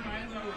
बाहेर जाऊ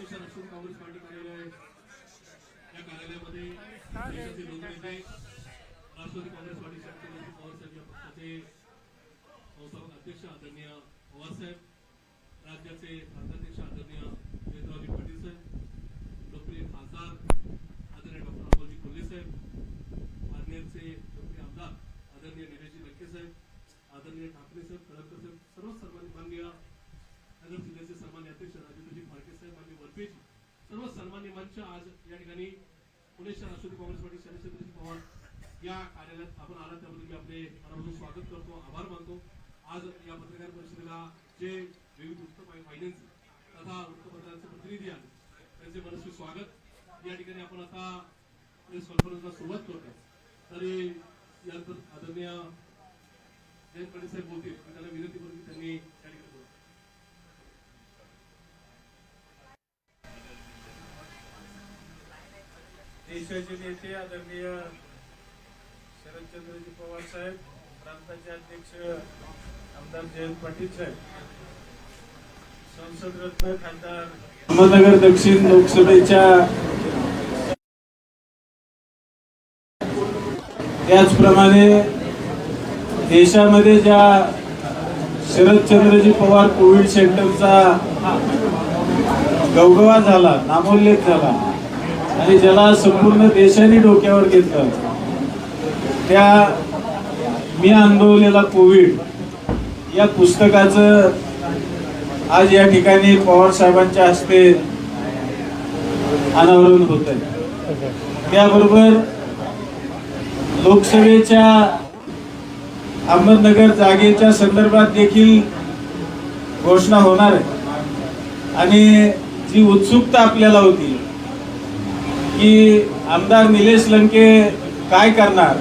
आज पुणे राष्ट्रवादी काँग्रेस पार्टी कार्यालय या कार्यालयामध्ये देशाचे लोकनेते राष्ट्रवादी काँग्रेस पार्टी शक्तीमध्ये पवारसाहेब या पक्षाचे संस्थापक अध्यक्ष आदरणीय पवारसाहेब राज्याचे प्रांताध्यक्ष आदरणीय जयंतरावजी पाटील साहेब लोकप्रिय खासदार आदरणीय डॉक्टर अमोलजी कोल्हे साहेब पारनेरचे लोकप्रिय आमदार आदरणीय निलेशजी लक्के साहेब आदरणीय ठाकरे साहेब कळमकर साहेब सर्व सन्मानित माननीय नगर जिल्ह्याचे सन्मान्य अध्यक्ष राजेंद्रजी फाळके साहेब आणि वरपेजी सर्व सन्मान्य मंच आज या ठिकाणी पुणे शहर राष्ट्रवादी काँग्रेस पार्टी शरदचंद्रजी पवार या कार्यालयात आपण आला त्याबद्दल मी आपले मनापासून स्वागत करतो आभार मानतो. आज या पत्रकार परिषदेला जे विविध वृत्त वाहिन्यांचे तथा वृत्तपत्रांचे प्रतिनिधी आले त्यांचे मनस्वी स्वागत. या ठिकाणी आपण आता प्रेस कॉन्फरन्सला सुरुवात करतो तरी यानंतर आदरणीय जयंत पाटील साहेब बोलतील त्यांना विनंती करून त्यांनी त्या ठिकाणी देशाचे नेते आदरणीय शरदचंद्रजी पवार साहेब प्रांताचे अध्यक्ष आमदार जयंत पाटील साहेब संसद रत्न खासदार अहमदनगर दक्षिण लोकसभेच्या त्याचप्रमाणे देशामध्ये ज्या शरदचंद्रजी पवार कोविड सेंटरचा गवगवा झाला नामोल्लेख झाला आणि ज्याला संपूर्ण देशाने डोक्यावर घेतलं. त्या मी अनुभवलेला कोविड या पुस्तकाचं आज या ठिकाणी पवार साहेबांच्या हस्ते अनावरण होत आहे त्याबरोबर लोकसभेच्या अहमदनगर जागेच्या संदर्भात देखील घोषणा होणार आहे. आणि जी उत्सुकता आपल्याला होती की आमदार निलेश लंके काय करणार?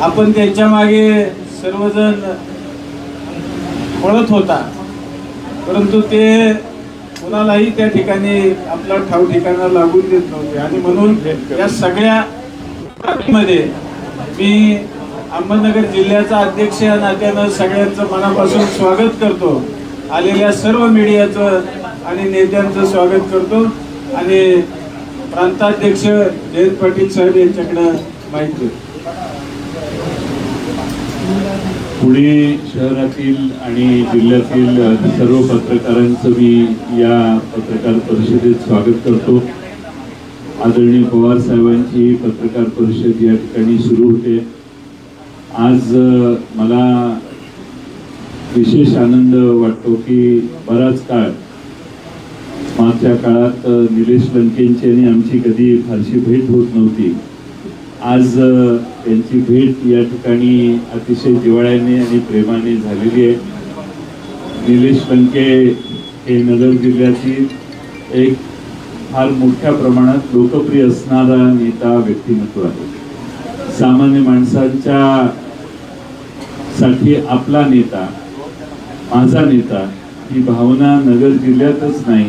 आपण त्यांच्या मागे सर्वजण पळत होता. परंतु ते कुणालाही त्या ठिकाणी आपला ठाव ठिकाणा लागून देत नव्हते. आणि म्हणून या सगळ्या मध्ये मी अहमदनगर जिल्ह्याचा अध्यक्ष या नात्यानं सगळ्यांचं मनापासून स्वागत करतो. आलेल्या सर्व मीडियाचं आणि नेत्यांचं स्वागत करतो. आणि प्रांताध्यक्ष जयंत पाटील साहेब यांच्याकडे माहिती पुणे शहरातील आणि जिल्ह्यातील सर्व पत्रकारांचं मी या पत्रकार परिषदेत स्वागत करतो. आदरणीय पवार साहेबांची पत्रकार परिषद या ठिकाणी सुरू होते. आज मला विशेष आनंद वाटतो की बराच काळ मागच्या काळात निलेश लंकेंची आणि आमची कधी फारशी भेट होत नव्हती. आज त्यांची भेट या ठिकाणी अतिशय जिवाळ्याने आणि प्रेमाने झालेली आहे. निलेश लंके हे नगर जिल्ह्यातील एक फार मोठ्या प्रमाणात लोकप्रिय असणारा नेता व्यक्तिमत्व आहे. सामान्य माणसांच्या साठी आपला नेता माझा नेता ही भावना नगर जिल्ह्यातच नाही.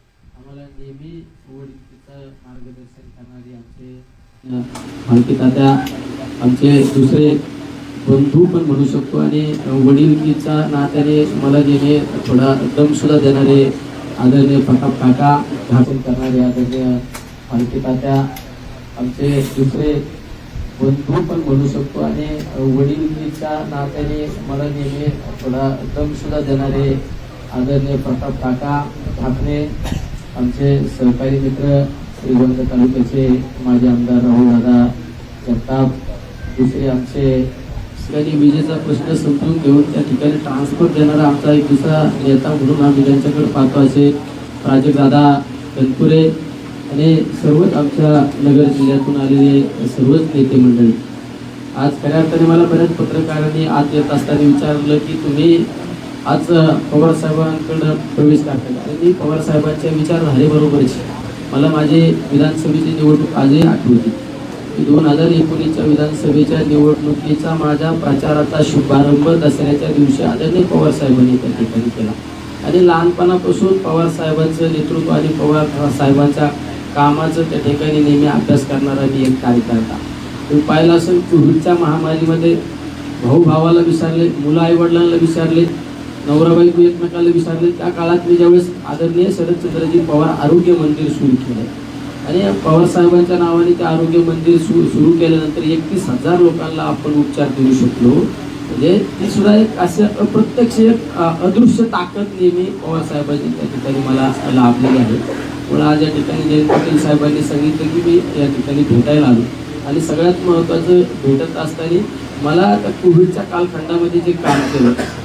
आम्हाला नेहमी वडीलकीचं मार्गदर्शन करणारे आमचे मालकी दादा आमचे दुसरे बंधू पण म्हणू शकतो आणि वडीलकीच्या नात्याने मला जेणे थोडा दमसुद्धा देणारे आदरणीय प्रताप काका भाषण करणारे आदरणीय मालकी तात्या आमचे दुसरे बंधू पण म्हणू शकतो आणि वडीलकीच्या नात्याने मला नेहमी थोडा दमसुद्धा देणारे आदरणीय प्रताप काका ठाकरे आमचे सहकारी मित्र श्रीगोंद तालुक्याचे माजी आमदार राहुल दादा जगताप दुसरे आमचे ठिकाणी विजेचा प्रश्न समजून घेऊन त्या ठिकाणी ट्रान्सपोर्ट देणारा आमचा एक दुसरा नेता म्हणून आम्ही त्यांच्याकडे पाहतो असे प्राजकदादा कनपुरे आणि सर्वच आमच्या नगर जिल्ह्यातून आलेले सर्वच नेते मंडळी. आज खऱ्या अर्थाने मला बऱ्याच पत्रकारांनी आत येत असताना विचारलं की तुम्ही आज पवार साहेबांकडं प्रवेश करताय आणि मी पवार साहेबांच्या विचारधारे बरोबरची मला माझे विधानसभेची निवडणूक आजही आठवते. की दोन हजार एकोणीसच्या विधानसभेच्या निवडणुकीचा माझ्या प्रचाराचा शुभारंभ दसऱ्याच्या दिवशी आदरणीय पवार साहेबांनी त्या ठिकाणी केला. आणि लहानपणापासून पवार साहेबांचं नेतृत्व आणि पवार साहेबांच्या कामाचं त्या ठिकाणी नेहमी अभ्यास करणारा मी एक कार्यकर्ता. तुम्ही पाहिलं असेल कोविडच्या महामारीमध्ये भाऊ भावाला विसरले मुलं आईवडिलांना विचारले नवराबाई तू एकमेकाला विचारले त्या काळात मी ज्यावेळेस आदरणीय शरदचंद्रजी पवार आरोग्य मंदिर सुरू केलं. आणि पवार साहेबांच्या नावाने ते आरोग्य मंदिर सुरू सुरू केल्यानंतर एकतीस हजार लोकांना आपण उपचार देऊ शकलो. म्हणजे ती सुद्धा एक असे अप्रत्यक्ष एक अदृश्य ताकद नेहमी पवार साहेबांची त्या ठिकाणी मला लाभलेली आहे. मला आज या ठिकाणी जयंत पाटील साहेबांनी सांगितलं की मी या ठिकाणी भेटायला आलो. आणि सगळ्यात महत्त्वाचं भेटत असताना मला त्या कोविडच्या कालखंडामध्ये जे काम केलं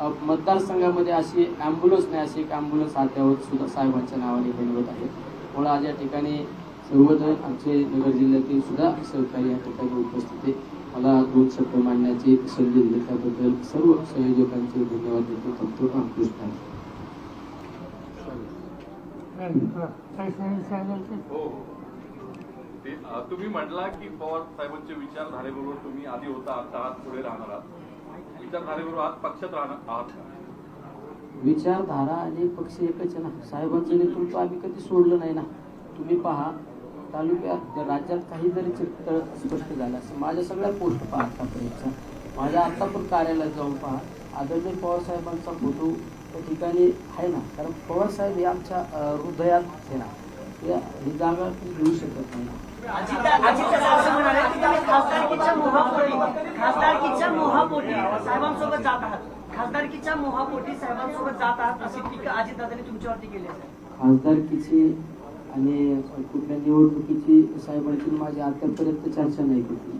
मतदारसंघामध्ये अशी ॲम्ब्युलन्स नाही अशी एक ॲम्ब्युलन्स अद्यावत सुद्धा साहेबांच्या नावाने बनवत आहे. म्हणून आज या ठिकाणी सर्वजण आमचे नगर जिल्ह्यातील सुद्धा सहकारी या ठिकाणी उपस्थित आहे मला दोन शब्द मांडण्याची संधी दिली त्याबद्दल सर्व संयोजकांचे धन्यवाद देतो. फक्त रामकृष्ण. हो, हो. हरी. तुम्ही म्हटला की पवार साहेबांचे विचारधारेबरोबर तुम्ही आधी होता आता आज पुढे राहणार आहात. विचारधारेबरोबर आहात पक्षात राहणार आहात. विचारधारा आणि पक्ष एकच आहे ना. साहेबांचं नेतृत्व आम्ही कधी सोडलं नाही ना. तुम्ही पहा तालुक्यात राज्यात काही जरी चित्र स्पष्ट झालं असं माझ्या सगळ्या पोस्ट पहा आतापर्यंतच्या माझ्या आता पण कार्यालयात जाऊन पहा. आदरणीय पवार साहेबांचा फोटो त्या ठिकाणी आहे ना. कारण पवार साहेब हे आमच्या हृदयात आहे ना. या ही जागा घेऊ शकत नाही खासदारकीच्या मोहापोटी खासदारकीच्या मोहापोटी साहेबांसोबत जात आहात खासदारकीच्या मोहापोटी साहेबांसोबत जात आहात अशी टीका अजितदादांनी तुमच्यावरती केली आहे खासदारकीची आणि कुठल्या निवडणुकीची साहेबांची माझी आतापर्यंत चर्चा नाही कुठली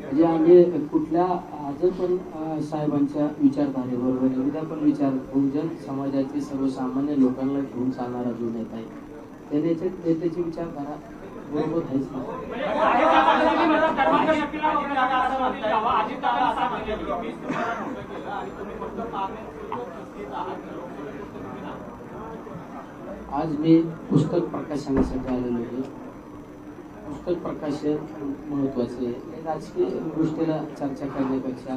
म्हणजे आम्ही कुठल्या आज पण साहेबांच्या विचारधारेबरोबर आहे. उद्या पण विचार बहुजन समाजातील सर्वसामान्य लोकांना घेऊन चालणारा जो नेता आहे त्या नेत्या विचारधारा बरोबर आहेच आज मी पुस्तक प्रकाशनासाठी आलेलो आहे. पुस्तक प्रकाशन महत्त्वाचे आहे. राजकीय गोष्टीला चर्चा करण्यापेक्षा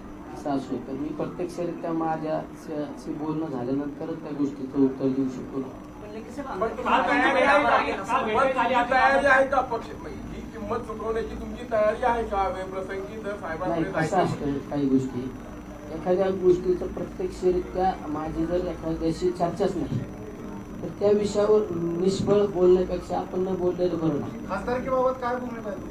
असं असो तर मी प्रत्यक्षरित्या माझ्या श- शी बोलणं झाल्यानंतरच त्या गोष्टीचं उत्तर देऊ शकतो. तयारी आहे का? पक्ष? ही किंमत चुकवण्याची तुमची तयारी आहे का? वेळप्रसंगी जर नाही साहेबांकडे कसं जायचं असतं काही गोष्टी. एखाद्या गोष्टीचं प्रत्यक्षरित्या माझी जर एखाद्याशी चर्चाच नाही तर त्या विषयावर निष्फळ बोलण्यापेक्षा आपण न बोललेलं बरं ना खासदारकीबाबत काय भूमिका आहे?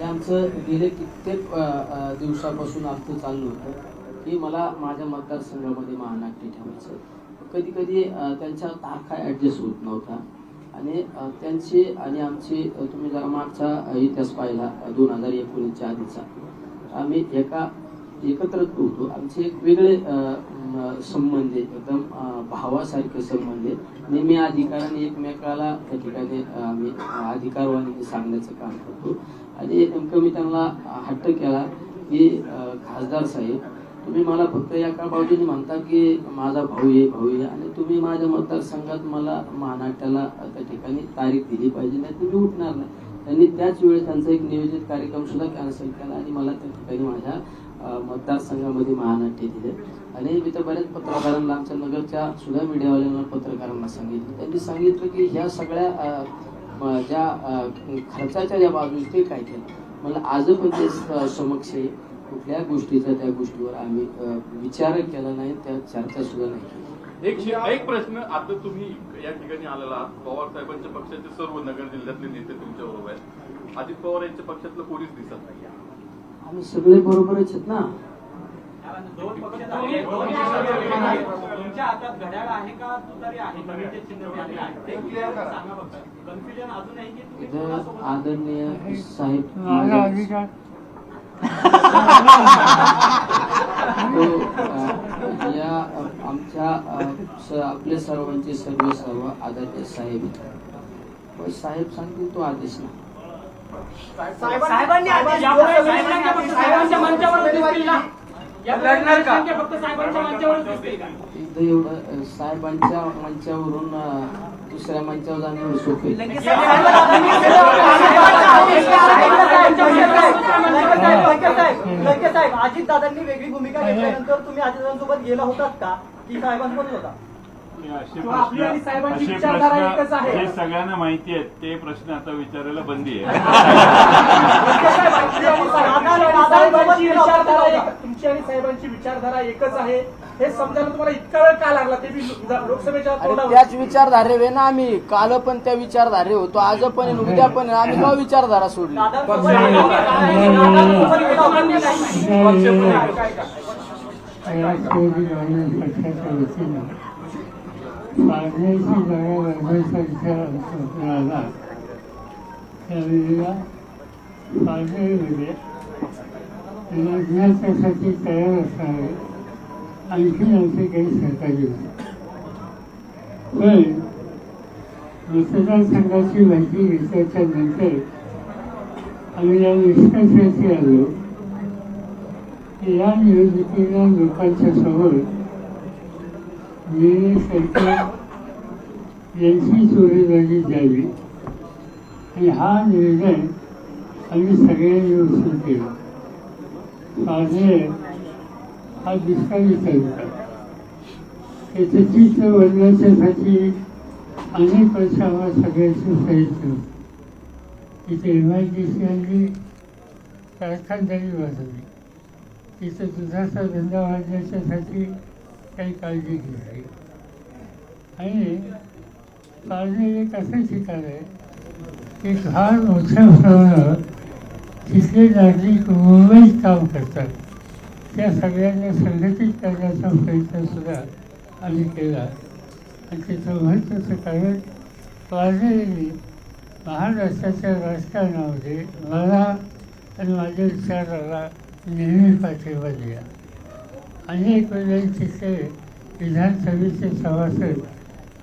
हे आमचं गेले कित्येक दिवसापासून आमचं चाललं होतं. की मला माझ्या मतदारसंघामध्ये महानाट्य ठेवायचं कधी कधी त्यांच्या तारखा ॲडजस्ट होत नव्हता. आणि त्यांचे त्यांची आणि आमची तुम्ही जरा मागचा इतिहास पाहिला दोन हजार एकोणीसच्या आधीचा. आम्ही एका एकत्रच होतो. आमचे एक वेगळे संबंध आहे एकदम भावासारखे संबंध आहे नेहमी अधिकाराने एकमेकाला त्या ठिकाणी आम्ही अधिकारवाणी सांगण्याचं काम करतो. आणि नेमकं मी त्यांना हट्ट केला की खासदार साहेब तुम्ही मला फक्त एका बाजूने म्हणता की माझा भाऊ आहे भाऊ आहे आणि तुम्ही माझ्या मतदारसंघात मला महानाट्याला त्या ठिकाणी तारीख दिली पाहिजे नाही तुम्ही उठणार नाही. त्यांनी त्याच वेळेस त्यांचा एक नियोजित कार्यक्रम सुद्धा कॅन्सल केला आणि मला त्या ठिकाणी माझ्या मतदारसंघामध्ये महानाट्य दिले. आणि मी तर बऱ्याच पत्रकारांना आमच्या नगरच्या सुद्धा मीडियावाल्यांना पत्रकारांना सांगितलं. त्यांनी सांगितलं की ह्या सगळ्या ज्या खर्चाच्या ज्या बाजू ते काय केलं? मला आज पण ते समक्ष कुठल्या गोष्टीचा त्या गोष्टीवर आम्ही विचार केला नाही त्या चर्चा सुद्धा नाही एक एक प्रश्न आता तुम्ही या ठिकाणी आलेला आहात. पवार साहेबांच्या पक्षाचे सर्व नगर जिल्ह्यातले नेते तुमच्या बरोबर आहेत. अजित पवार यांच्या पक्षातलं कोणीच दिसत नाही आम्ही सगळे बरोबरच आहेत ना. तुमच्या हातात घड्याळ आहे का? तुतारी आहे. नवीनचे चिन्ह आहे. ते क्लिअर करा. सांगा फक्त. कन्फ्युजन अजून आहे की तुम्ही इथं कोणासोबत आदरणीय साहेब या आमच्या आपले सर्वांचे सर्व सर्व आदरणीय साहेब. पण साहेब सांगतील तो आदेश ना साहेबांनी आदेश साहेबांच्या मंचावर दिसतील ना या लढणार का? फक्त साहेबांच्या मंचावरच दिसतील का? इथं एवढं अ, साहेबांच्या मंचावरून दुसऱ्या मंचावर जाणं सोपं साहेब, अजित दादांनी वेगळी भूमिका घेतल्यानंतर तुम्ही अजितदादांसोबत गेला होतात का? की साहेबांसोबत होता? आपली आणि प्रश्न साहेबांची असे विचारधारा एकच प्रश्न आहे. हे सगळ्यांना माहिती आहेत. ते प्रश्न आता विचारायला बंदी आहे. साहेबांची विचारधारा एक- तुमची आणि साहेबांची विचारधारा एकच आहे. हे समजायला तुम्हाला इतका वेळ का लागला? ते लो- लोकसभेच्या तोंडावर. त्याच विचारधारे ना आम्ही. काल पण त्या विचारधारे होतो आज पण आहे, उद्या पण आहे. आम्ही का विचारधारा सोडली. नाही? पारनेरमध्ये लग्नाच्यासाठी तयार असावे आणखी असे काही सहकार्य होते पण मतदारसंघाची माहिती घेतल्याच्या नंतर आम्ही या निष्कर्षाशी आलो की या निवडणुकीला लोकांच्या समोर निर्णय सरकार यांची जोडीदारी द्यावी आणि हा निर्णय आम्ही सगळ्यांनी उचलून केला. साधे हा दुष्काळी तालुका त्याचं चित्र बदलण्यासाठी अनेक वर्ष आम्हाला सगळ्यांचं प्रयत्न तिथे एम आय डी सी आणली कारखानदारी वाजवली. तिथं दुधाचा धंदा वाढण्याच्यासाठी काही काळजी घेतली आणि काळजी एक शिकावे ठिकाण आहे की फार मोठ्या प्रमाणावर तिथले नागरिक मुंबईत काम करतात. त्या सगळ्यांना संघटित करण्याचा प्रयत्न सुद्धा आम्ही केला. आणि त्याचं महत्त्वाचं कारण पारनेरी महाराष्ट्राच्या राजकारणामध्ये मला आणि माझ्या विचाराला नेहमी पाठिंबा दिला. अनेक वेळेला तिथे विधानसभेचे सभासद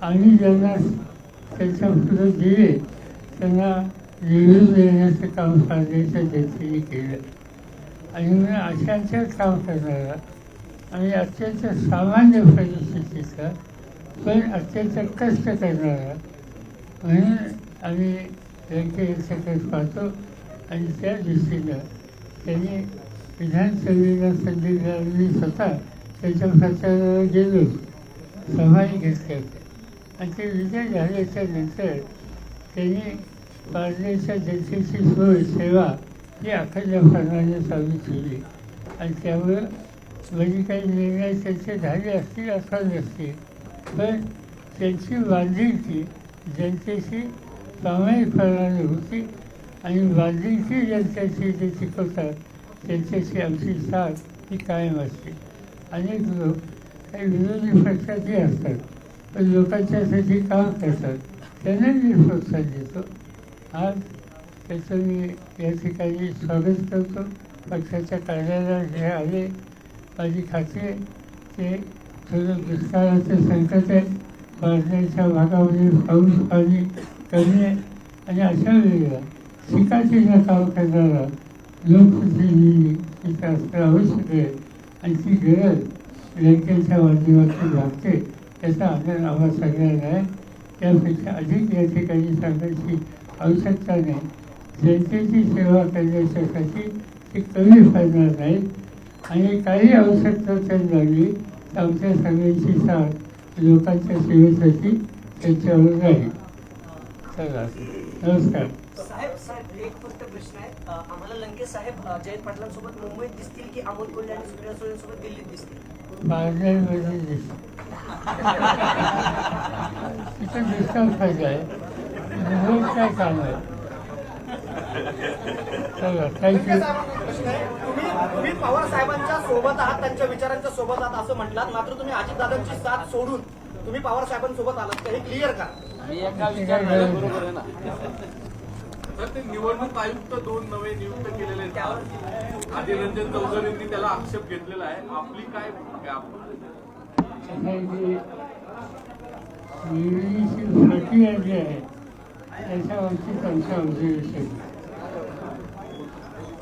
आणि ज्यांना त्यांच्या पुढे दिले त्यांना निवडून देण्याचं काम साधण्याच्या त्यांनी केलं. आणि म्हणून अशांचं काम करणारा आणि अत्यंत सामान्य परिस्थितीचा पण अत्यंत कष्ट करणारा म्हणून आम्ही व्यंकय्याकडे पाहतो आणि त्या दृष्टीनं त्यांनी विधानसभेला संधी मिळालेली स्वतः त्याच्या प्रचाराला गेलो सभाही घेतल्या होत्या आणि ते विजय झाल्याच्यानंतर त्यांनी पारनेरच्या जनतेची सोय सेवा ही अखंडपणाने चालू ठेवली. आणि त्यामुळं म्हणजे काही निर्णय त्यांचे झाले असतील असा नसतील पण त्यांची बांधिलकी जनतेशी सामायिकपणाने होती आणि बांधिलकी जनतेची जे शिकवतात त्यांच्याशी आमची साथ ही कायम असते. अनेक लोक काही विरोधी पक्षातही असतात. पण लोकांच्यासाठी काम करतात. त्यांना मी प्रोत्साहन देतो. आज त्याचं मी या ठिकाणी स्वागत करतो. पक्षाच्या कार्यालयात जे आले माझी खात्री आहे ते थोडं दुष्काळाचं संकट आहे पाण्याच्या भागामध्ये पाऊस पाणी कमी आहे. आणि अशा वेळेला शिकाचीनं काम करणारा लोक तिथं असणं आवश्यक आहे. आणि ती गरज बँकेच्या माध्यमातून लागते त्याचा आदर आम्हाला सगळ्यांना आहे त्यापेक्षा अधिक या ठिकाणी सांगायची आवश्यकता नाही. जनतेची सेवा करण्यासाठी ती कमी फायदा नाही. आणि काही आवश्यकता जर लागली तर आमच्या सगळ्यांची साथ लोकांच्या सेवेसाठी त्यांच्यावर राहील चला. नमस्कार साहेब साहेब एक फक्त प्रश्न आहे अ, आम्हाला लंके साहेब जयंत पाटलांसोबत मुंबईत दिसतील की अमोल कोल्हे आणि सुप्रिया सुळेंसोबत दिल्लीत दिसतील? बाजारमध्ये दिसत तिथं डिस्काउंट पाहिजे आहे मुंबईत काय काम आहे चला थँक्यू तुम्ही तुम्ही पवार साहेबांच्या सोबत आहात त्यांच्या विचारांच्या सोबत आहात असं म्हटलात मात्र तुम्ही अजितदादांची साथ सोडून तुम्ही पवार साहेबांसोबत आलात. तर हे क्लिअर का? मी एका विचारधारेबरोबर आहे ना. तर ते निवडणूक आयुक्त दोन नवे नियुक्त केलेले आहेत. आधी रंजन चौधरींनी त्याला आक्षेप घेतलेला आहे. आपली काय प्रक्रिया जी आहे? त्याच्यावरची त्यांचं ऑब्झर्वेशन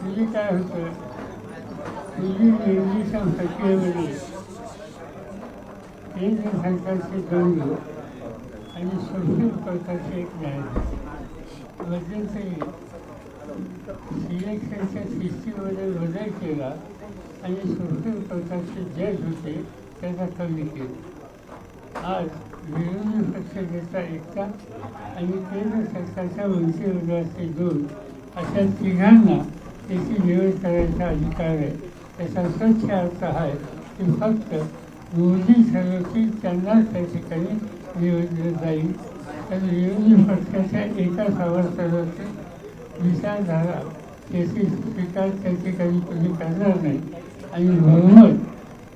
म्हणजे काय होतं? पूर्वी निवडीच्या प्रक्रियेमध्ये केंद्र सरकारचे दोन आणि सुप्रीम कोर्टाचे एक न्यायाधीश मध्यंतरी सिलेक्शनच्या सिस्टीममध्ये बदल केला आणि सुप्रीम कोर्टाचे जज होते त्यांना कमी केलं. आज विरोधी पक्षनेता एकटा आणि केंद्र सरकारच्या मंत्रिमंडळाचे दोन अशा तिघांना त्याची निवड करायचा अधिकार आहे. त्याचा स्वच्छ अर्थ आहे की फक्त मोदी ठरवतील त्यांनाच त्या ठिकाणी निवडलं जाईल. तर विरोधी पक्षाच्या एका सभासदाचे विचारधारा त्याची स्वीकार त्या ठिकाणी कोणी करणार नाही. आणि बहुमत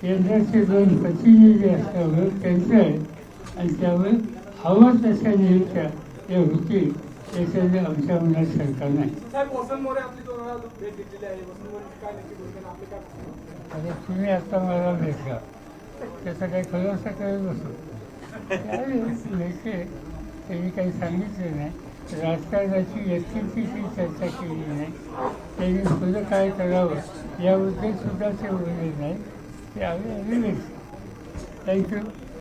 केंद्राचे दोन प्रतिनिधी असल्यामुळे त्यांचं आहे. आणि त्यामुळे हवं तशा नियुक्त्या या होतील याच्यामध्ये आमच्या मनात शंका नाही. काय काय आता तुम्ही आता मला भेटला. त्याचा काही खुलासा करत बसू त्यावेळेस लेखे त्यांनी काही सांगितलं नाही. राजकारणाची व्यक्तीची चर्चा केली नाही. त्यांनी पुढं काय करावं याबद्दल सुद्धा ते बोलले नाही. ते आम्ही आम्ही थँक्यू.